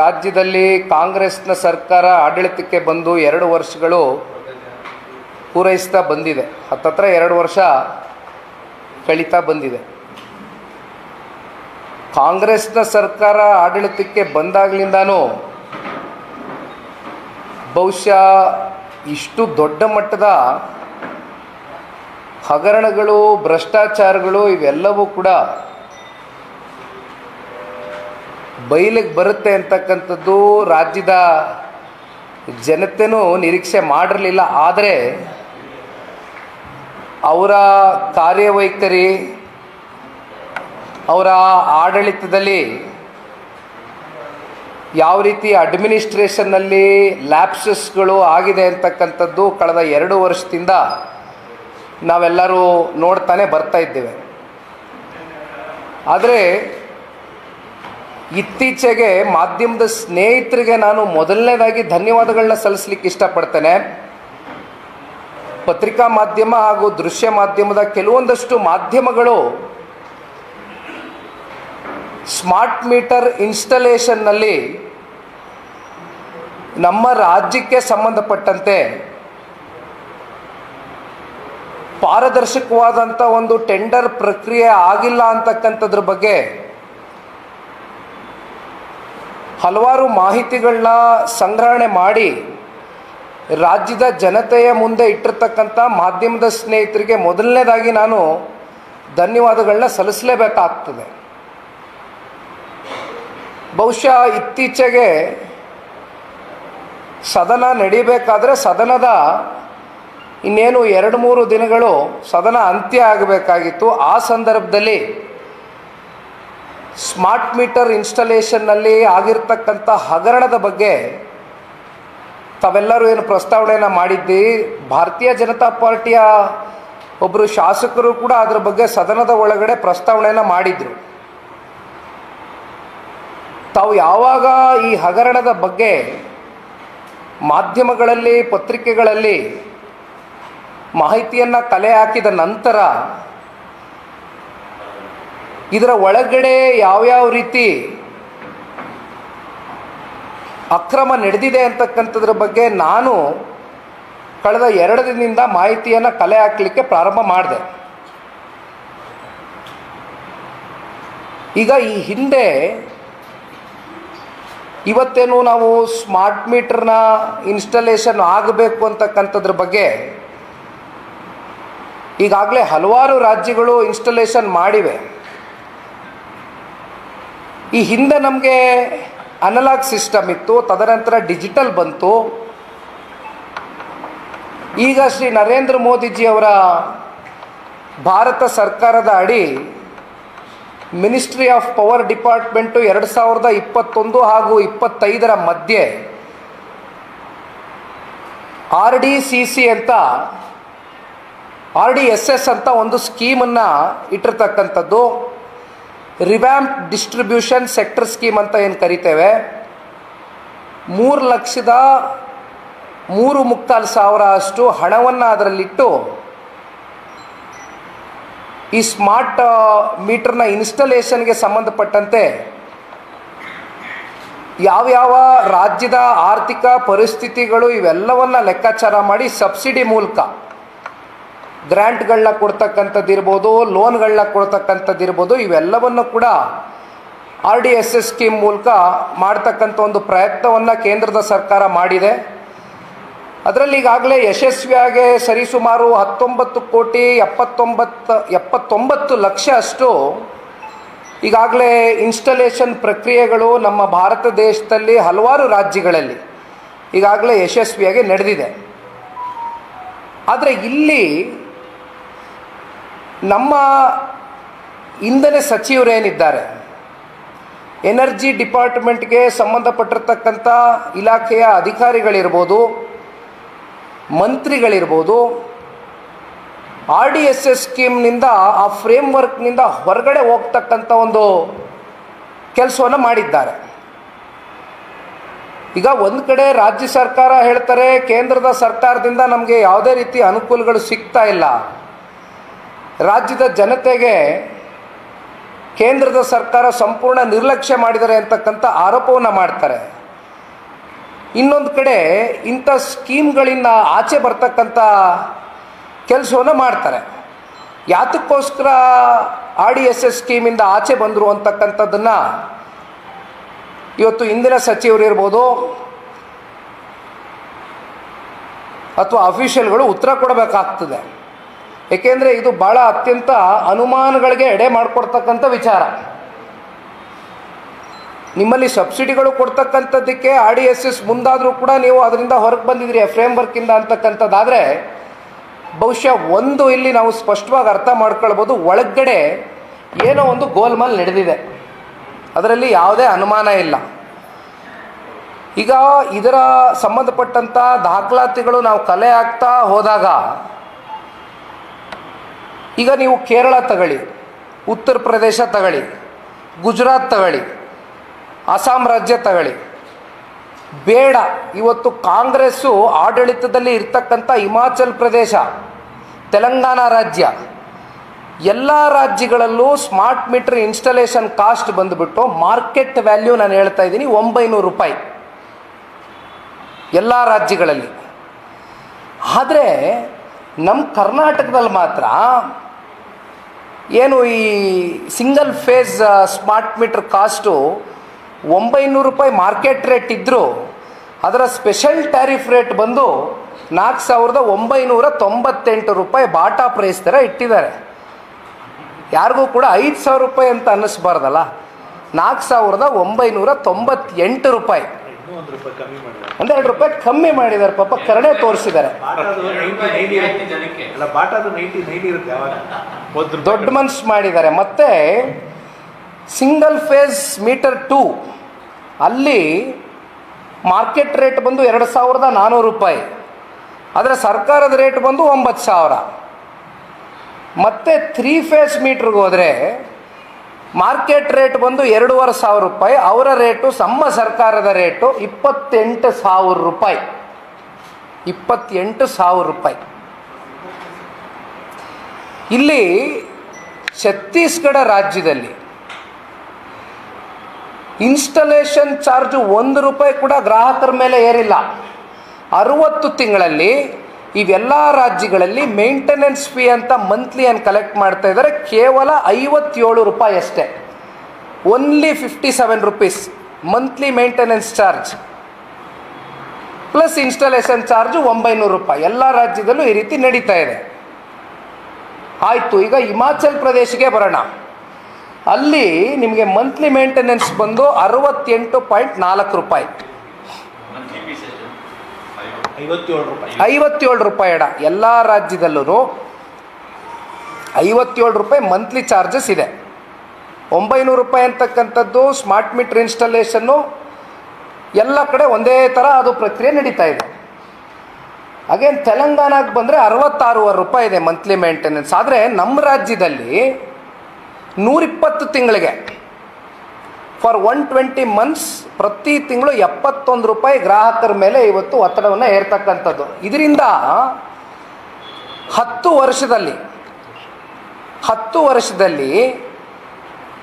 ರಾಜ್ಯದಲ್ಲಿ ಕಾಂಗ್ರೆಸ್ನ ಸರ್ಕಾರ ಆಡಳಿತಕ್ಕೆ ಬಂದು ಎರಡು ವರ್ಷಗಳು ಪೂರೈಸ್ತಾ ಬಂದಿದೆ. ಹತ್ತತ್ರ ಎರಡು ವರ್ಷ ಕಳೀತಾ ಬಂದಿದೆ. ಕಾಂಗ್ರೆಸ್ನ ಸರ್ಕಾರ ಆಡಳಿತಕ್ಕೆ ಬಂದಾಗಲಿಂದನೂ ಬಹುಶಃ ಇಷ್ಟು ದೊಡ್ಡ ಮಟ್ಟದ ಹಗರಣಗಳು, ಭ್ರಷ್ಟಾಚಾರಗಳು ಇವೆಲ್ಲವೂ ಕೂಡ ಬಯಲಿಗೆ ಬರುತ್ತೆ ಅಂತಕ್ಕಂಥದ್ದು ರಾಜ್ಯದ ಜನತೆನೂ ನಿರೀಕ್ಷೆ ಮಾಡಿರಲಿಲ್ಲ. ಆದರೆ ಅವರ ಕಾರ್ಯವೈಖರಿ, ಅವರ ಆಡಳಿತದಲ್ಲಿ ಯಾವ ರೀತಿ ಅಡ್ಮಿನಿಸ್ಟ್ರೇಷನ್ನಲ್ಲಿ ಲ್ಯಾಪ್ಸಸ್ಗಳು ಆಗಿದೆ ಅಂತಕ್ಕಂಥದ್ದು ಕಳೆದ ಎರಡು ವರ್ಷದಿಂದ ನಾವೆಲ್ಲರೂ ನೋಡ್ತಾನೆ ಬರ್ತಾ ಇದ್ದೇವೆ. ಆದರೆ ಇತ್ತೀಚೆಗೆ ಮಾಧ್ಯಮದ ಸ್ನೇಹಿತರಿಗೆ ನಾನು ಮೊದಲನೇದಾಗಿ ಧನ್ಯವಾದಗಳನ್ನ ಸಲ್ಲಿಸ್ಲಿಕ್ಕೆ ಇಷ್ಟಪಡ್ತೇನೆ. ಪತ್ರಿಕಾ ಮಾಧ್ಯಮ ಹಾಗೂ ದೃಶ್ಯ ಮಾಧ್ಯಮದ ಕೆಲವೊಂದಷ್ಟು ಮಾಧ್ಯಮಗಳು ಸ್ಮಾರ್ಟ್ ಮೀಟರ್ ಇನ್ಸ್ಟಲೇಷನ್ನಲ್ಲಿ ನಮ್ಮ ರಾಜ್ಯಕ್ಕೆ ಸಂಬಂಧಪಟ್ಟಂತೆ ಪಾರದರ್ಶಕವಾದಂಥ ಒಂದು ಟೆಂಡರ್ ಪ್ರಕ್ರಿಯೆ ಆಗಿಲ್ಲ ಅಂತಕ್ಕಂಥದ್ರ ಬಗ್ಗೆ ಹಲವಾರು ಮಾಹಿತಿಗಳನ್ನ ಸಂಗ್ರಹಣೆ ಮಾಡಿ ರಾಜ್ಯದ ಜನತೆಯ ಮುಂದೆ ಇಟ್ಟಿರ್ತಕ್ಕಂಥ ಮಾಧ್ಯಮದ ಸ್ನೇಹಿತರಿಗೆ ಮೊದಲನೇದಾಗಿ ನಾನು ಧನ್ಯವಾದಗಳನ್ನ ಸಲ್ಲಿಸಲೇಬೇಕಾಗ್ತದೆ. ಬಹುಶಃ ಇತ್ತೀಚೆಗೆ ಸದನ ನಡೀಬೇಕಾದ್ರೆ ಸದನದ ಇನ್ನೇನು ಎರಡು ಮೂರು ದಿನಗಳು ಸದನ ಅಂತ್ಯ ಆಗಬೇಕಾಗಿತ್ತು. ಆ ಸಂದರ್ಭದಲ್ಲಿ ಸ್ಮಾರ್ಟ್ ಮೀಟರ್ ಇನ್ಸ್ಟಾಲೇಷನ್ನಲ್ಲಿ ಆಗಿರ್ತಕ್ಕಂಥ ಹಗರಣದ ಬಗ್ಗೆ ತಾವೆಲ್ಲರೂ ಏನು ಪ್ರಸ್ತಾವನೆಯನ್ನು ಮಾಡಿದ್ದಿ? ಭಾರತೀಯ ಜನತಾ ಪಾರ್ಟಿಯ ಒಬ್ಬರು ಶಾಸಕರು ಕೂಡ ಅದರ ಬಗ್ಗೆ ಸದನದ ಒಳಗಡೆ ಪ್ರಸ್ತಾವನೆಯನ್ನು ಮಾಡಿದರು. ತಾವು ಯಾವಾಗ ಈ ಹಗರಣದ ಬಗ್ಗೆ ಮಾಧ್ಯಮಗಳಲ್ಲಿ, ಪತ್ರಿಕೆಗಳಲ್ಲಿ ಮಾಹಿತಿಯನ್ನು ಕಲೆ ಹಾಕಿದ ನಂತರ ಇದರ ಒಳಗಡೆ ಯಾವ್ಯಾವ ರೀತಿ ಅಕ್ರಮ ನಡೆದಿದೆ ಅಂತಕ್ಕಂಥದ್ರ ಬಗ್ಗೆ ನಾನು ಕಳೆದ ಎರಡು ದಿನದಿಂದ ಮಾಹಿತಿಯನ್ನು ಕಲೆ ಹಾಕಲಿಕ್ಕೆ ಪ್ರಾರಂಭ ಮಾಡಿದೆ. ಈಗ ಈ ಹಿಂದೆ ಇವತ್ತೇನು ನಾವು ಸ್ಮಾರ್ಟ್ ಮೀಟರ್ನ ಇನ್ಸ್ಟಾಲೇಷನ್ ಆಗಬೇಕು ಅಂತಕ್ಕಂಥದ್ರ ಬಗ್ಗೆ ಈಗಾಗಲೇ ಹಲವಾರು ರಾಜ್ಯಗಳು ಇನ್ಸ್ಟಾಲೇಷನ್ ಮಾಡಿವೆ. ಈ ಹಿಂದೆ ನಮಗೆ ಅನಲಾಗ್ ಸಿಸ್ಟಮ್ ಇತ್ತು, ತದನಂತರ ಡಿಜಿಟಲ್ ಬಂತು. ಈಗ ಶ್ರೀ ನರೇಂದ್ರ ಮೋದಿಜಿ ಅವರ ಭಾರತ ಸರ್ಕಾರದ ಅಡಿ ಮಿನಿಸ್ಟ್ರಿ ಆಫ್ ಪವರ್ ಡಿಪಾರ್ಟ್ಮೆಂಟು ಎರಡು ಸಾವಿರದ ಇಪ್ಪತ್ತೊಂದು ಹಾಗೂ ಇಪ್ಪತ್ತೈದರ ಮಧ್ಯೆ ಆರ್ ಡಿ ಸಿ ಸಿ ಅಂತ, ಆರ್ ಡಿ ಎಸ್ ಎಸ್ ಅಂತ ಒಂದು ಸ್ಕೀಮನ್ನು ಇಟ್ಟಿರ್ತಕ್ಕಂಥದ್ದು. ರಿವ್ಯಾಂಪ್ ಡಿಸ್ಟ್ರಿಬ್ಯೂಷನ್ ಸೆಕ್ಟರ್ ಸ್ಕೀಮ್ ಅಂತ ಏನು ಕರಿತೇವೆ? ಮೂರು ಲಕ್ಷದ ಮೂರು ಮುಕ್ಕಾಲು ಸಾವಿರ ಅಷ್ಟು ಹಣವನ್ನು ಅದರಲ್ಲಿಟ್ಟು ಈ ಸ್ಮಾರ್ಟ್ ಮೀಟರ್ನ ಇನ್ಸ್ಟಲೇಷನ್ಗೆ ಸಂಬಂಧಪಟ್ಟಂತೆ ಯಾವ್ಯಾವ ರಾಜ್ಯದ ಆರ್ಥಿಕ ಪರಿಸ್ಥಿತಿಗಳು ಇವೆಲ್ಲವನ್ನು ಲೆಕ್ಕಾಚಾರ ಮಾಡಿ ಸಬ್ಸಿಡಿ ಮೂಲಕ ಗ್ರ್ಯಾಂಟ್ಗಳನ್ನ ಕೊಡ್ತಕ್ಕಂಥದ್ದು ಇರ್ಬೋದು ಲೋನ್ಗಳನ್ನ ಕೊಡ್ತಕ್ಕಂಥದ್ದು ಇರ್ಬೋದು ಇವೆಲ್ಲವನ್ನು ಕೂಡ R D S S scheme ಮೂಲಕ ಮಾಡ್ತಕ್ಕಂಥ ಒಂದು ಪ್ರಯತ್ನವನ್ನು ಕೇಂದ್ರದ ಸರ್ಕಾರ ಮಾಡಿದೆ. ಅದರಲ್ಲಿ ಈಗಾಗಲೇ ಯಶಸ್ವಿಯಾಗಿ ಸರಿಸುಮಾರು ಹತ್ತೊಂಬತ್ತು ಕೋಟಿ ಎಪ್ಪತ್ತೊಂಬತ್ತು ಎಪ್ಪತ್ತೊಂಬತ್ತು ಲಕ್ಷ ಅಷ್ಟು ಈಗಾಗಲೇ ಇನ್ಸ್ಟಲೇಷನ್ ಪ್ರಕ್ರಿಯೆಗಳು ನಮ್ಮ ಭಾರತ ದೇಶದಲ್ಲಿ ಹಲವಾರು ರಾಜ್ಯಗಳಲ್ಲಿ ಈಗಾಗಲೇ ಯಶಸ್ವಿಯಾಗಿ ನಡೆದಿದೆ. ಆದರೆ ಇಲ್ಲಿ ನಮ್ಮ ಇಂಧನ ಸಚಿವರೇನಿದ್ದಾರೆ ಎನರ್ಜಿ ಡಿಪಾರ್ಟ್ಮೆಂಟ್ಗೆ ಸಂಬಂಧಪಟ್ಟಿರ್ತಕ್ಕಂಥ ಇಲಾಖೆಯ ಅಧಿಕಾರಿಗಳಿರ್ಬೋದು, ಮಂತ್ರಿಗಳಿರ್ಬೋದು, ಆರ್ ಡಿ ಎಸ್ ಎಸ್ ಸ್ಕೀಮ್ನಿಂದ, ಆ ಫ್ರೇಮ್ ವರ್ಕ್ನಿಂದ ಹೊರಗಡೆ ಹೋಗ್ತಕ್ಕಂಥ ಒಂದು ಕೆಲಸವನ್ನು ಮಾಡಿದ್ದಾರೆ. ಈಗ ಒಂದು ಕಡೆ ರಾಜ್ಯ ಸರ್ಕಾರ ಹೇಳ್ತಾರೆ, ಕೇಂದ್ರದ ಸರ್ಕಾರದಿಂದ ನಮಗೆ ಯಾವುದೇ ರೀತಿ ಅನುಕೂಲಗಳು ಸಿಗ್ತಾ ಇಲ್ಲ. ರಾಜ್ಯದ ಜನತೆಗೆ ಕೇಂದ್ರದ ಸರ್ಕಾರ ಸಂಪೂರ್ಣ ನಿರ್ಲಕ್ಷ್ಯ ಮಾಡಿದ್ದಾರೆ ಅಂತಕ್ಕಂಥ ಆರೋಪವನ್ನು ಮಾಡ್ತಾರೆ. ಇನ್ನೊಂದು ಕಡೆ ಇಂಥ ಸ್ಕೀಮ್ಗಳಿಂದ ಆಚೆ ಬರ್ತಕ್ಕಂಥ ಕೆಲಸವನ್ನು ಮಾಡ್ತಾರೆ. ಯಾತಕ್ಕೋಸ್ಕರ ಆರ್ ಡಿ ಎಸ್ ಎಸ್ ಸ್ಕೀಮಿಂದ ಆಚೆ ಬಂದರು ಅಂತಕ್ಕಂಥದ್ದನ್ನು ಇವತ್ತು ಇಂದಿನ ಸಚಿವರು ಇರ್ಬೋದು ಅಥವಾ ಅಫಿಷಿಯಲ್ಗಳು ಉತ್ತರ ಕೊಡಬೇಕಾಗ್ತದೆ. ಏಕೆಂದರೆ ಇದು ಭಾಳ ಅತ್ಯಂತ ಅನುಮಾನಗಳಿಗೆ ಎಡೆ ಮಾಡಿಕೊಡ್ತಕ್ಕಂಥ ವಿಚಾರ. ನಿಮ್ಮಲ್ಲಿ ಸಬ್ಸಿಡಿಗಳು ಕೊಡ್ತಕ್ಕಂಥದ್ದಕ್ಕೆ ಆರ್ ಡಿ ಎಸ್ ಎಸ್ ಮುಂದಾದರೂ ಕೂಡ ನೀವು ಅದರಿಂದ ಹೊರಗೆ ಬಂದಿದ್ದೀರಿ ಫ್ರೇಮ್ ವರ್ಕಿಂದ ಅಂತಕ್ಕಂಥದ್ದಾದರೆ ಬಹುಶಃ ಒಂದು ಇಲ್ಲಿ ನಾವು ಸ್ಪಷ್ಟವಾಗಿ ಅರ್ಥ ಮಾಡ್ಕೊಳ್ಬೋದು, ಒಳಗಡೆ ಏನೋ ಒಂದು ಗೋಲ್ಮಾಲ್ ನಡೆದಿದೆ. ಅದರಲ್ಲಿ ಯಾವುದೇ ಅನುಮಾನ ಇಲ್ಲ. ಈಗ ಇದರ ಸಂಬಂಧಪಟ್ಟಂಥ ದಾಖಲಾತಿಗಳು ನಾವು ಕಲೆ ಆಗ್ತಾ ಹೋದಾಗ ಈಗ ನೀವು ಕೇರಳ ತಗೊಳ್ಳಿ, ಉತ್ತರ ಪ್ರದೇಶ ತಗೊಳ್ಳಿ, ಗುಜರಾತ್ ತಗೊಳ್ಳಿ, ಅಸ್ಸಾಂ ರಾಜ್ಯ ತಗೊಳ್ಳಿ. ಬೇಡ, ಇವತ್ತು ಕಾಂಗ್ರೆಸ್ಸು ಆಡಳಿತದಲ್ಲಿ ಇರ್ತಕ್ಕಂಥ ಹಿಮಾಚಲ್ ಪ್ರದೇಶ, ತೆಲಂಗಾಣ ರಾಜ್ಯ, ಎಲ್ಲ ರಾಜ್ಯಗಳಲ್ಲೂ ಸ್ಮಾರ್ಟ್ ಮೀಟರ್ ಇನ್ಸ್ಟಾಲೇಷನ್ ಕಾಸ್ಟ್ ಬಂದುಬಿಟ್ಟು ಮಾರ್ಕೆಟ್ ವ್ಯಾಲ್ಯೂ ನಾನು ಹೇಳ್ತಾ ಇದ್ದೀನಿ ಒಂಬೈನೂರು ರೂಪಾಯಿ. ಎಲ್ಲ ರಾಜ್ಯಗಳಲ್ಲಿ. ಆದರೆ, ನಮ್ಮ ಕರ್ನಾಟಕದಲ್ಲಿ ಮಾತ್ರ ಏನು ಈ single phase smart meter cost ಒಂಬೈನೂರು ರೂಪಾಯಿ ಮಾರ್ಕೆಟ್ ರೇಟ್ ಇದ್ದರೂ ಅದರ ಸ್ಪೆಷಲ್ ಟ್ಯಾರಿಫ್ ರೇಟ್ ಬಂದು ನಾಲ್ಕು ಸಾವಿರದ ಒಂಬೈನೂರ ತೊಂಬತ್ತೆಂಟು ರೂಪಾಯಿ ಬಾಟಾ ಪ್ರೈಸ್ ಥರ ಇಟ್ಟಿದ್ದಾರೆ. ಯಾರಿಗೂ ಕೂಡ ಐದು ಸಾವಿರ ರೂಪಾಯಿ ಅಂತ ಅನ್ನಿಸ್ಬಾರ್ದಲ್ಲ. ನಾಲ್ಕು ಸಾವಿರದ ಒಂಬೈನೂರ ತೊಂಬತ್ತೆಂಟು ರೂಪಾಯಿ. ಒಂದೆರಡು ರೂಪಾಯಿ ಕಮ್ಮಿ ಮಾಡಿದ್ದಾರೆ, ಪಾಪ ಕರಡೇ ತೋರಿಸಿದ್ದಾರೆ. ದೊಡ್ಡ ಮನ್ಸು ಮಾಡಿದ್ದಾರೆ. ಮತ್ತು ಸಿಂಗಲ್ ಫೇಸ್ ಮೀಟರ್ ಟೂ ಅಲ್ಲಿ ಮಾರ್ಕೆಟ್ ರೇಟ್ ಬಂದು ಎರಡು ಸಾವಿರದ ನಾನ್ನೂರು ರೂಪಾಯಿ. ಆದರೆ ಸರ್ಕಾರದ ರೇಟ್ ಬಂದು ಒಂಬತ್ತು ಸಾವಿರ. ಮತ್ತು ತ್ರೀ ಫೇಸ್ ಮೀಟ್ರಿಗೆ ಹೋದರೆ ಮಾರ್ಕೆಟ್ ರೇಟ್ ಬಂದು ಎರಡೂವರೆ ಸಾವಿರ ರೂಪಾಯಿ. ಅವರ ರೇಟು ನಮ್ಮ ಸರ್ಕಾರದ ರೇಟು ಇಪ್ಪತ್ತೆಂಟು ಸಾವಿರ ರೂಪಾಯಿ. ಇಪ್ಪತ್ತೆಂಟು ಸಾವಿರ ರೂಪಾಯಿ. ಇಲ್ಲಿ ಛತ್ತೀಸ್ಗಢ ರಾಜ್ಯದಲ್ಲಿ ಇನ್ಸ್ಟಲೇಷನ್ ಚಾರ್ಜ್ ಒಂದು ರೂಪಾಯಿ ಕೂಡ ಗ್ರಾಹಕರ ಮೇಲೆ ಏರಿಲ್ಲ. ಅರುವತ್ತು ತಿಂಗಳಲ್ಲಿ ಇವೆಲ್ಲ ರಾಜ್ಯಗಳಲ್ಲಿ ಮೇಂಟೆನೆನ್ಸ್ ಫೀ ಅಂತ ಮಂತ್ಲಿ ಏನು ಕಲೆಕ್ಟ್ ಮಾಡ್ತಾ ಇದ್ದಾರೆ, ಕೇವಲ ಐವತ್ತೇಳು ರೂಪಾಯಿ ಅಷ್ಟೇ. Only fifty seven rupees monthly maintenance charge plus installation charge ಒಂಬೈನೂರು ರೂಪಾಯಿ. ಎಲ್ಲ ರಾಜ್ಯದಲ್ಲೂ ಈ ರೀತಿ ನಡೀತಾ ಇದೆ. ಆಯಿತು ಈಗ ಹಿಮಾಚಲ್ ಪ್ರದೇಶಕ್ಕೆ ಬರೋಣ. ಅಲ್ಲಿ ನಿಮಗೆ ಮಂತ್ಲಿ ಮೇಂಟೆನೆನ್ಸ್ ಬಂದು ಅರವತ್ತೆಂಟು ಪಾಯಿಂಟ್ ನಾಲ್ಕು ರೂಪಾಯಿ. ಐವತ್ತೇಳು ರೂಪಾಯಿ. ಅಡ. ಎಲ್ಲ ರಾಜ್ಯದಲ್ಲೂ ಐವತ್ತೇಳು ರೂಪಾಯಿ ಮಂತ್ಲಿ ಚಾರ್ಜಸ್ ಇದೆ. ಒಂಬೈನೂರು ರೂಪಾಯಿ ಅಂತಕ್ಕಂಥದ್ದು ಸ್ಮಾರ್ಟ್ ಮೀಟ್ರ್ ಇನ್ಸ್ಟಾಲೇಷನ್ನು ಎಲ್ಲ ಕಡೆ ಒಂದೇ ಥರ ಅದು ಪ್ರಕ್ರಿಯೆ ನಡೀತಾ ಇದೆ. ಅಗೇನ್ ತೆಲಂಗಾಣಕ್ಕೆ ಬಂದರೆ ಅರವತ್ತಾರೂವರೆ ರೂಪಾಯಿ ಇದೆ ಮಂತ್ಲಿ ಮೇಂಟೆನೆನ್ಸ್ ಆದರೆ ನಮ್ಮ ರಾಜ್ಯದಲ್ಲಿ ನೂರಿಪ್ಪತ್ತು ತಿಂಗಳಿಗೆ ಫಾರ್ ಒನ್ ಟ್ವೆಂಟಿ ಮಂತ್ಸ್ ಪ್ರತಿ ತಿಂಗಳು ಎಪ್ಪತ್ತೊಂದು ರೂಪಾಯಿ ಗ್ರಾಹಕರ ಮೇಲೆ ಇವತ್ತು ಒತ್ತಡವನ್ನು ಏರ್ತಕ್ಕಂಥದ್ದು ಇದರಿಂದ ಹತ್ತು ವರ್ಷದಲ್ಲಿ ಹತ್ತು ವರ್ಷದಲ್ಲಿ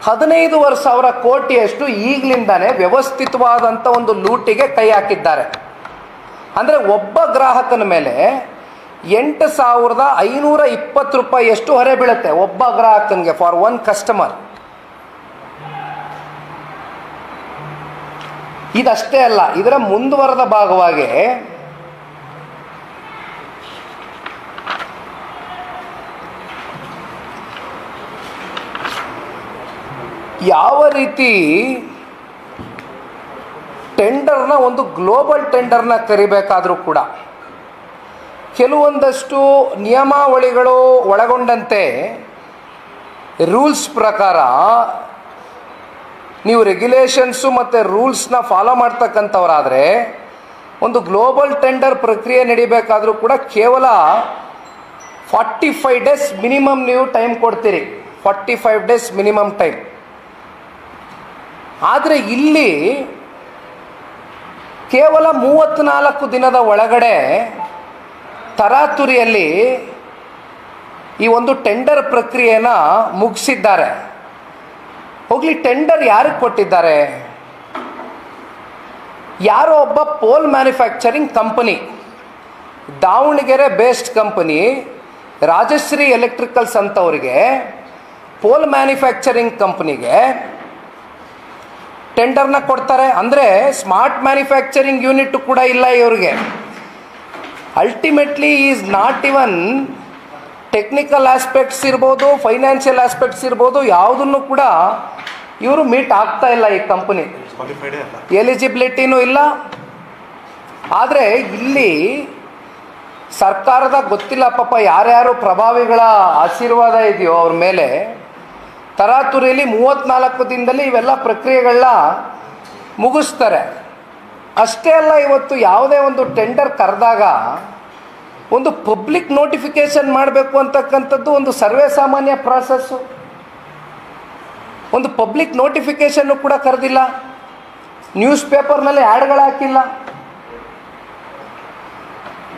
ಹದಿನೈದುವರೆ ಸಾವಿರ ಕೋಟಿಯಷ್ಟು ಈಗಲಿಂದಾನೇ ವ್ಯವಸ್ಥಿತವಾದಂಥ ಒಂದು ಲೂಟಿಗೆ ಕೈ ಹಾಕಿದ್ದಾರೆ. ಅಂದರೆ ಒಬ್ಬ ಗ್ರಾಹಕನ ಮೇಲೆ ಎಂಟು ಸಾವಿರದ ಐನೂರ ಇಪ್ಪತ್ತು ರೂಪಾಯಿಯಷ್ಟು ಹೊರೆ ಬೀಳುತ್ತೆ? ಒಬ್ಬ ಗ್ರಾಹಕನಿಗೆ ಫಾರ್ ಒನ್ ಕಸ್ಟಮರ್ ಇದಷ್ಟೇ ಅಲ್ಲ, ಇದರ ಮುಂದುವರೆದ ಭಾಗವಾಗಿ ಯಾವ ರೀತಿ ಟೆಂಡರ್ನ ಒಂದು ಗ್ಲೋಬಲ್ ಟೆಂಡರ್ನ ಕರಿಬೇಕಾದರೂ ಕೂಡ ಕೆಲವೊಂದಷ್ಟು ನಿಯಮಾವಳಿಗಳು ಒಳಗೊಂಡಂತೆ ರೂಲ್ಸ್ ಪ್ರಕಾರ ನೀವು ರೆಗ್ಯುಲೇಷನ್ಸು ಮತ್ತು ರೂಲ್ಸ್ನ ಫಾಲೋ ಮಾಡ್ತಕ್ಕಂಥವರಾದರೆ ಒಂದು ಗ್ಲೋಬಲ್ ಟೆಂಡರ್ ಪ್ರಕ್ರಿಯೆ ನಡಿಬೇಕಾದರೂ ಕೂಡ ಕೇವಲ ಫಾರ್ಟಿ ಫೈವ್ ಡೇಸ್ ಮಿನಿಮಮ್ ನೀವು ಟೈಮ್ ಕೊಡ್ತೀರಿ. Forty five days minimum time ಆದರೆ ಇಲ್ಲಿ ಕೇವಲ ಮೂವತ್ತ್ನಾಲ್ಕು ದಿನದ ಒಳಗಡೆ ತರಾತುರಿಯಲ್ಲಿ ಈ ಒಂದು ಟೆಂಡರ್ ಪ್ರಕ್ರಿಯೆನ ಮುಗಿಸಿದ್ದಾರೆ. ಹೋಗ್ಲಿ, ಟೆಂಡರ್ ಯಾರಿಗೆ ಕೊಟ್ಟಿದ್ದಾರೆ? ಯಾರೋ ಒಬ್ಬ pole manufacturing company, Davangere based company, Rajashree electricals ಅಂತವರಿಗೆ, ಪೋಲ್ ಮ್ಯಾನುಫ್ಯಾಕ್ಚರಿಂಗ್ ಕಂಪ್ನಿಗೆ ಟೆಂಡರ್ನ ಕೊಡ್ತಾರೆ ಅಂದರೆ ಸ್ಮಾರ್ಟ್ ಮ್ಯಾನುಫ್ಯಾಕ್ಚರಿಂಗ್ ಯೂನಿಟ್ ಕೂಡ ಇಲ್ಲ ಇವರಿಗೆ. Ultimately is not even technical aspects ಇರ್ಬೋದು ಫೈನಾನ್ಷಿಯಲ್ ಆಸ್ಪೆಕ್ಟ್ಸ್ ಇರ್ಬೋದು ಯಾವುದನ್ನು ಕೂಡ ಇವರು ಮೀಟ್ ಆಗ್ತಾ ಇಲ್ಲ ಈ ಕಂಪನಿ ಎಲಿಜಿಬಿಲಿಟಿನೂ ಇಲ್ಲ. ಆದರೆ ಇಲ್ಲಿ ಸರ್ಕಾರದ ಗೊತ್ತಿಲ್ಲ ಪಾಪ ಯಾರ್ಯಾರು ಪ್ರಭಾವಿಗಳ ಆಶೀರ್ವಾದ ಇದೆಯೋ ಅವ್ರ ಮೇಲೆ. ತರಾತುರಿಯಲ್ಲಿ ಮೂವತ್ತ್ನಾಲ್ಕು ದಿನದಲ್ಲಿ ಇವೆಲ್ಲ ಪ್ರಕ್ರಿಯೆಗಳನ್ನ ಮುಗಿಸ್ತಾರೆ. ಅಷ್ಟೇ ಅಲ್ಲ, ಇವತ್ತು ಯಾವುದೇ ಒಂದು ಟೆಂಡರ್ ಕರೆದಾಗ ಒಂದು ಪಬ್ಲಿಕ್ ನೋಟಿಫಿಕೇಶನ್ ಮಾಡಬೇಕು ಅಂತಕ್ಕಂಥದ್ದು ಒಂದು ಸರ್ವೇ ಸಾಮಾನ್ಯ ಪ್ರಾಸೆಸ್ಸು ಒಂದು ಪಬ್ಲಿಕ್ ನೋಟಿಫಿಕೇಶನ್ನು ಕೂಡ ಕರೆದಿಲ್ಲ. ನ್ಯೂಸ್ ಪೇಪರ್ನಲ್ಲಿ ಆ್ಯಡ್ಗಳು ಹಾಕಿಲ್ಲ.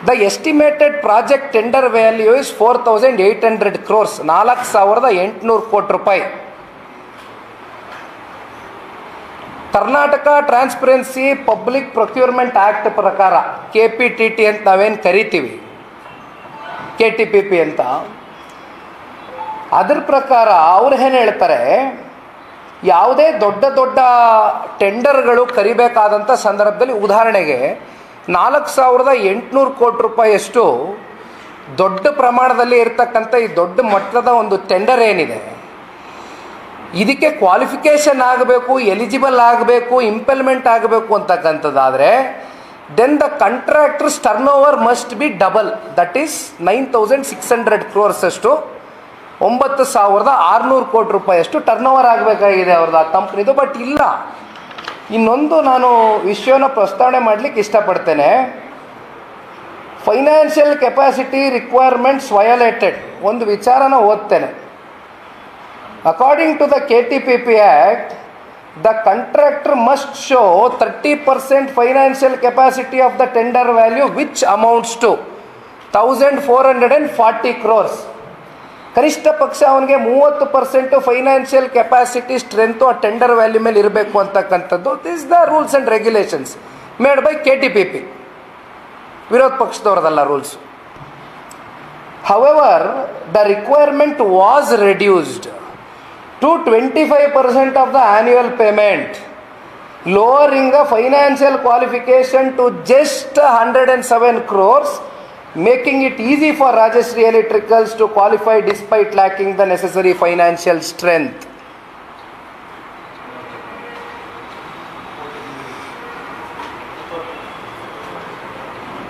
The estimated project tender value is four thousand eight hundred crores ನಾಲ್ಕು ಸಾವಿರದ ಎಂಟುನೂರು ಕೋಟಿ ರೂಪಾಯಿ. Karnataka transparency public procurement act ಪ್ರಕಾರ ಕೆ ಪಿ ಟಿ ಟಿ ಅಂತ ನಾವೇನು ಕರಿತೀವಿ? ಕೆ ಟಿ ಪಿ ಪಿ ಅಂತ. ಅದ್ರ ಪ್ರಕಾರ ಅವ್ರು ಏನು ಹೇಳ್ತಾರೆ? ಯಾವುದೇ ದೊಡ್ಡ ದೊಡ್ಡ ಟೆಂಡರ್ಗಳು ಕರಿಬೇಕಾದಂಥ ಸಂದರ್ಭದಲ್ಲಿ ಉದಾಹರಣೆಗೆ ನಾಲ್ಕು ಸಾವಿರದ ಎಂಟುನೂರು ಕೋಟಿ ರೂಪಾಯಿಯಷ್ಟು ದೊಡ್ಡ ಪ್ರಮಾಣದಲ್ಲಿ ಇರತಕ್ಕಂಥ ಈ ದೊಡ್ಡ ಮಟ್ಟದ ಒಂದು ಟೆಂಡರ್ ಏನಿದೆ. ಇದಕ್ಕೆ ಕ್ವಾಲಿಫಿಕೇಷನ್ ಆಗಬೇಕು ಎಲಿಜಿಬಲ್ ಆಗಬೇಕು ಇಂಪ್ಲಿಮೆಂಟ್ ಆಗಬೇಕು ಅಂತಕ್ಕಂಥದ್ದಾದರೆ then the contractors turnover must be double that is nine thousand six hundred crores ಅಷ್ಟು ಒಂಬತ್ತು ಸಾವಿರದ ಆರುನೂರು ಕೋಟಿ ರೂಪಾಯಿಯಷ್ಟು ಟರ್ನ್ ಓವರ್ ಆಗಬೇಕಾಗಿದೆ ಅವ್ರದ್ದು ಆ ಕಂಪ್ನಿದು ಬಟ್ ಇಲ್ಲ ಇನ್ನೊಂದು ನಾನು ವಿಷಯನ ಪ್ರಸ್ತಾವನೆ ಮಾಡಲಿಕ್ಕೆ ಇಷ್ಟಪಡ್ತೇನೆ. ಫೈನಾನ್ಷಿಯಲ್ ಕೆಪಾಸಿಟಿ ರಿಕ್ವೈರ್ಮೆಂಟ್ಸ್ ವಯೋಲೇಟೆಡ್ ಒಂದು ವಿಚಾರನ ಓದ್ತೇನೆ. According to the K T P P act the contractor must show thirty percent financial capacity of the tender value which amounts to thousand four hundred and forty crores ಕನಿಷ್ಠ ಪಕ್ಷ ಅವನಿಗೆ ಮೂವತ್ತು percent financial capacity strength ಆ tender value ಮೇಲೆ ಇರಬೇಕು ಅಂತಕ್ಕಂಥದ್ದು. This the rules and regulations made by K T P P ವಿರೋಧ ಪಕ್ಷದವ್ರದಲ್ಲ rules however the requirement was reduced to twenty five percent of the annual payment lowering the financial qualification to just 107 crores, making it easy for Rajasri Electricals to qualify despite lacking the necessary financial strength.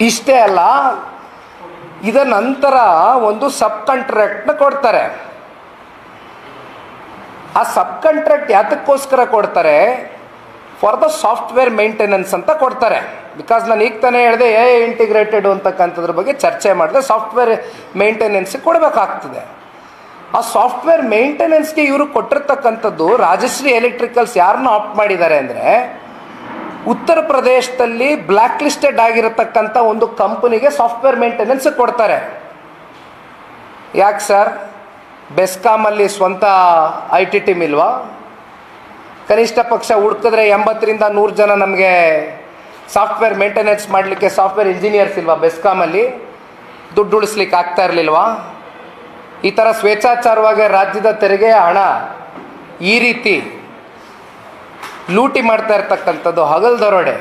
ಇಷ್ಟೇ ಅಲ್ಲ ಇದರ ನಂತರ ಒಂದು ಸಬ್ ಕಾಂಟ್ರಾಕ್ಟ್ನ ಕೊಡ್ತಾರೆ ಆ sub contract ಯಾತಕ್ಕೋಸ್ಕರ ಕೊಡ್ತಾರೆ for the software maintenance ಅಂತ ಕೊಡ್ತಾರೆ. ಬಿಕಾಸ್ ನಾನು ಈಗ ತಾನೇ ಹೇಳಿದೆ ಎ ಇಂಟಿಗ್ರೇಟೆಡ್ ಅಂತಕ್ಕಂಥದ್ರ ಬಗ್ಗೆ ಚರ್ಚೆ ಮಾಡಿದೆ ಸಾಫ್ಟ್ವೇರ್ ಮೇಂಟೆನೆನ್ಸ್ಗೆ ಕೊಡಬೇಕಾಗ್ತದೆ. ಆ ಸಾಫ್ಟ್ವೇರ್ ಮೇಂಟೆನೆನ್ಸ್ಗೆ ಇವರು ಕೊಟ್ಟಿರ್ತಕ್ಕಂಥದ್ದು ರಾಜಶ್ರೀ ಎಲೆಕ್ಟ್ರಿಕಲ್ಸ್ ಯಾರನ್ನ ಆಪ್ ಮಾಡಿದ್ದಾರೆ ಅಂದರೆ, ಉತ್ತರ ಪ್ರದೇಶದಲ್ಲಿ ಬ್ಲ್ಯಾಕ್ ಲಿಸ್ಟೆಡ್ ಆಗಿರತಕ್ಕಂಥ ಒಂದು ಕಂಪನಿಗೆ ಸಾಫ್ಟ್ವೇರ್ ಮೇಂಟೆನೆನ್ಸ್ ಕೊಡ್ತಾರೆ. ಯಾಕೆ ಸರ್? ಬೆಸ್ಕಾಮಲ್ಲಿ ಸ್ವಂತ ಐ ಟಿ ಟೀಮ್ ಇಲ್ವಾ? ಕನಿಷ್ಠ ಪಕ್ಷ ಹುಡುಕಿದ್ರೆ ಎಂಬತ್ತರಿಂದ ನೂರು ಜನ ನಮಗೆ ಸಾಫ್ಟ್ವೇರ್ ಮೇಂಟೆನೆನ್ಸ್ ಮಾಡಲಿಕ್ಕೆ ಸಾಫ್ಟ್ವೇರ್ ಇಂಜಿನಿಯರ್ಸ್ ಇಲ್ವಾ ಬೆಸ್ಕಾಮಲ್ಲಿ ದುಡ್ಡು ಉಳಿಸ್ಲಿಕ್ಕೆ ಆಗ್ತಾ ಇರಲಿಲ್ವಾ? ಈ ಥರ ಸ್ವೇಚ್ಛಾಚಾರವಾಗಿ ರಾಜ್ಯದ ತೆರಿಗೆಯ ಹಣ ಈ ರೀತಿ ಲೂಟಿ ಮಾಡ್ತಾ ಇರ್ತಕ್ಕಂಥದ್ದು ಹಗಲ್ ದರೋಡೆ.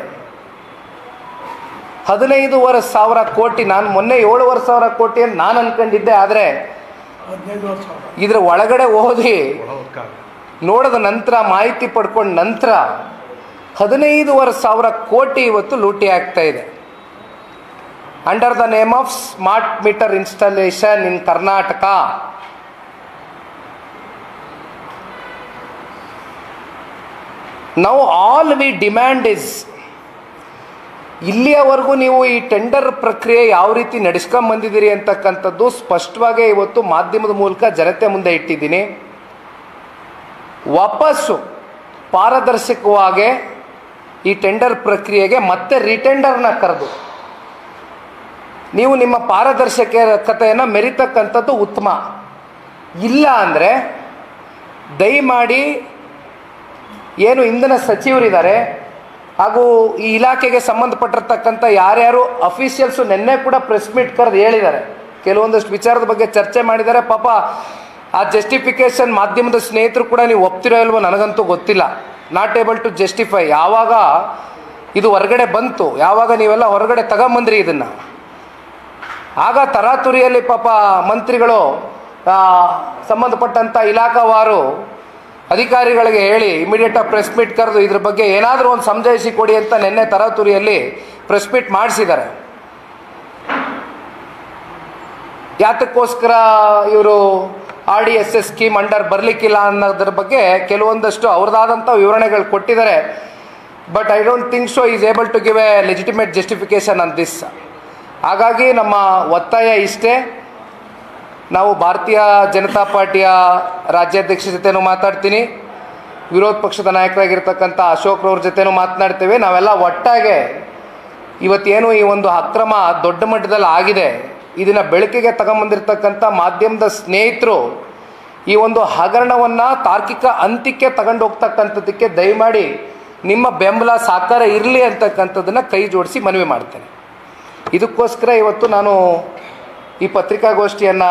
ಹದಿನೈದುವರೆ ಸಾವಿರ ಕೋಟಿ ನಾನು ಮೊನ್ನೆ ಏಳುವರೆ ಸಾವಿರ ಕೋಟಿ ಅಂತ ನಾನು ಅನ್ಕೊಂಡಿದ್ದೆ ಆದರೆ ಇದ್ರ ಒಳಗಡೆ ಓದಿ ನೋಡಿದ ನಂತರ, ಮಾಹಿತಿ ಪಡ್ಕೊಂಡ ನಂತರ ಹದಿನೈದುವರೆ ಸಾವಿರ ಕೋಟಿ ಇವತ್ತು ಲೂಟಿ ಆಗ್ತಾ ಇದೆ. Under the name of smart meter installation in Karnataka ನಾವು ಆಲ್ ವಿ ಡಿಮ್ಯಾಂಡ್ ಇಸ್ ಇಲ್ಲಿಯವರೆಗೂ ನೀವು ಈ ಟೆಂಡರ್ ಪ್ರಕ್ರಿಯೆ ಯಾವ ರೀತಿ ನಡೆಸ್ಕೊಂಬಂದಿದ್ದೀರಿ ಅಂತಕ್ಕಂಥದ್ದು ಸ್ಪಷ್ಟವಾಗಿ ಇವತ್ತು ಮಾಧ್ಯಮದ ಮೂಲಕ ಜನತೆ ಮುಂದೆ ಇಟ್ಟಿದ್ದೀನಿ. ವಾಪಸ್ಸು ಪಾರದರ್ಶಕವಾಗಿ ಈ ಟೆಂಡರ್ ಪ್ರಕ್ರಿಯೆಗೆ ಮತ್ತೆ ರಿಟೆಂಡರ್ನ ಕರೆದು. ನೀವು ನಿಮ್ಮ ಪಾರದರ್ಶಕತೆಯನ್ನು ಮೆರಿತಕ್ಕಂಥದ್ದು ಉತ್ತಮ. ಇಲ್ಲ ಅಂದರೆ ದಯಮಾಡಿ ಏನು ಇಂಧನ ಸಚಿವರಿದ್ದಾರೆ ಹಾಗೂ ಈ ಇಲಾಖೆಗೆ ಸಂಬಂಧಪಟ್ಟಿರ್ತಕ್ಕಂಥ ಯಾರ್ಯಾರು ಅಫಿಷಿಯಲ್ಸು ನಿನ್ನೆ ಕೂಡ ಪ್ರೆಸ್ ಮೀಟ್ ಕರೆದು ಹೇಳಿದ್ದಾರೆ. ಕೆಲವೊಂದಷ್ಟು ವಿಚಾರದ ಬಗ್ಗೆ ಚರ್ಚೆ ಮಾಡಿದ್ದಾರೆ. ಪಾಪ ಆ ಜಸ್ಟಿಫಿಕೇಶನ್ ಮಾಧ್ಯಮದ ಸ್ನೇಹಿತರು ಕೂಡ ನೀವು ಒಪ್ತಿರೋ ಇಲ್ವೋ ನನಗಂತೂ ಗೊತ್ತಿಲ್ಲ. ನಾಟ್ ಏಬಲ್ ಟು ಜಸ್ಟಿಫೈ ಯಾವಾಗ ಇದು ಹೊರಗಡೆ ಬಂತು, ಯಾವಾಗ ನೀವೆಲ್ಲ ಹೊರಗಡೆ ತಗೊಂಬಂದ್ರಿ ಇದನ್ನು? ಆಗ ತರಾತುರಿಯಲ್ಲಿ ಪಾಪ ಮಂತ್ರಿಗಳು ಸಂಬಂಧಪಟ್ಟಂಥ ಇಲಾಖಾವಾರು ಅಧಿಕಾರಿಗಳಿಗೆ ಹೇಳಿ ಇಮಿಡಿಯೇಟಾಗಿ ಪ್ರೆಸ್ ಮೀಟ್ ಕರೆದು ಇದ್ರ ಬಗ್ಗೆ ಏನಾದರೂ ಒಂದು ಸಮಜಾಯಿಸಿ ಕೊಡಿ ಅಂತ ನಿನ್ನೆ ತರಾತುರಿಯಲ್ಲಿ ಪ್ರೆಸ್ ಮೀಟ್ ಮಾಡಿಸಿದ್ದಾರೆ. ಯಾತಕ್ಕೋಸ್ಕರ ಇವರು R D S S scheme under ಬರಲಿಕ್ಕಿಲ್ಲ ಅನ್ನೋದ್ರ ಬಗ್ಗೆ ಕೆಲವೊಂದಷ್ಟು ಅವ್ರದ್ದಾದಂಥ ವಿವರಣೆಗಳು ಕೊಟ್ಟಿದ್ದಾರೆ. But I don't think so is able to give a legitimate justification on this ಹಾಗಾಗಿ ನಮ್ಮ ಒತ್ತಾಯ ಇಷ್ಟೇ. ನಾವು ಭಾರತೀಯ ಜನತಾ ಪಾರ್ಟಿಯ ರಾಜ್ಯಾಧ್ಯಕ್ಷ ಜೊತೆನೂ ಮಾತಾಡ್ತೀನಿ. ವಿರೋಧ ಪಕ್ಷದ ನಾಯಕರಾಗಿರ್ತಕ್ಕಂಥ ಅಶೋಕ್ರವ್ರ ಜೊತೆನೂ ಮಾತನಾಡ್ತೇವೆ. ನಾವೆಲ್ಲ ಒಟ್ಟಾಗೆ ಇವತ್ತೇನು ಈ ಒಂದು ಅಕ್ರಮ ದೊಡ್ಡ ಮಟ್ಟದಲ್ಲಿ ಆಗಿದೆ. ಇದನ್ನು ಬೆಳಕಿಗೆ ತಗೊಂಬಂದಿರ್ತಕ್ಕಂಥ ಮಾಧ್ಯಮದ ಸ್ನೇಹಿತರು ಈ ಒಂದು ಹಗರಣವನ್ನು ತಾರ್ಕಿಕ ಅಂತ್ಯಕ್ಕೆ ತಗೊಂಡು ಹೋಗ್ತಕ್ಕಂಥದ್ದಕ್ಕೆ ದಯಮಾಡಿ ನಿಮ್ಮ ಬೆಂಬಲ ಸಾಕಾರ ಇರಲಿ ಅಂತಕ್ಕಂಥದ್ದನ್ನು ಕೈ ಜೋಡಿಸಿ ಮನವಿ ಮಾಡ್ತೇನೆ. ಇದಕ್ಕೋಸ್ಕರ ಇವತ್ತು ನಾನು ಈ ಪತ್ರಿಕಾಗೋಷ್ಠಿಯನ್ನು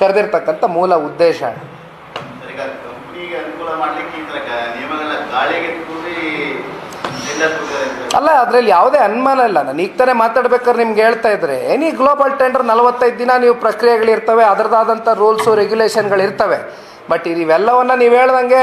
ಕರೆದಿರ್ತಕ್ಕಂಥ ಮೂಲ ಉದ್ದೇಶ ಈಗ ಕಂಪ್ನಿಗೆ ಅನುಕೂಲ ಮಾಡ್ಲಿಕ್ಕೆ ಈ ತರ ಗ- ನಿಯಮಗಳ ಗಾಳಿಗೆ ತೂರಿ ಟೆಂಡರ್ ಕೊಡ್ತಾರೆ ಅಂತ. ಅಲ್ಲ, ಅದರಲ್ಲಿ ಯಾವುದೇ ಅನುಮಾನ ಇಲ್ಲ. ನಾನು ಈಗ ತಾನೇ ಮಾತಾಡ್ಬೇಕಾದ್ರೆ ನಿಮ್ಗೆ ಹೇಳ್ತಾ ಇದ್ರೆ ಎನಿ ಗ್ಲೋಬಲ್ ಟೆಂಡರ್ ನಲವತ್ತೈದು ದಿನ ನೀವು ಪ್ರಕ್ರಿಯೆಗಳಿರ್ತವೆ ಅದರದಾದಂಥ ರೂಲ್ಸು ರೆಗ್ಯುಲೇಷನ್ಗಳಿರ್ತವೆ ಬಟ್ ಇವೆಲ್ಲವನ್ನ ನೀವು ಹೇಳ್ದಂಗೆ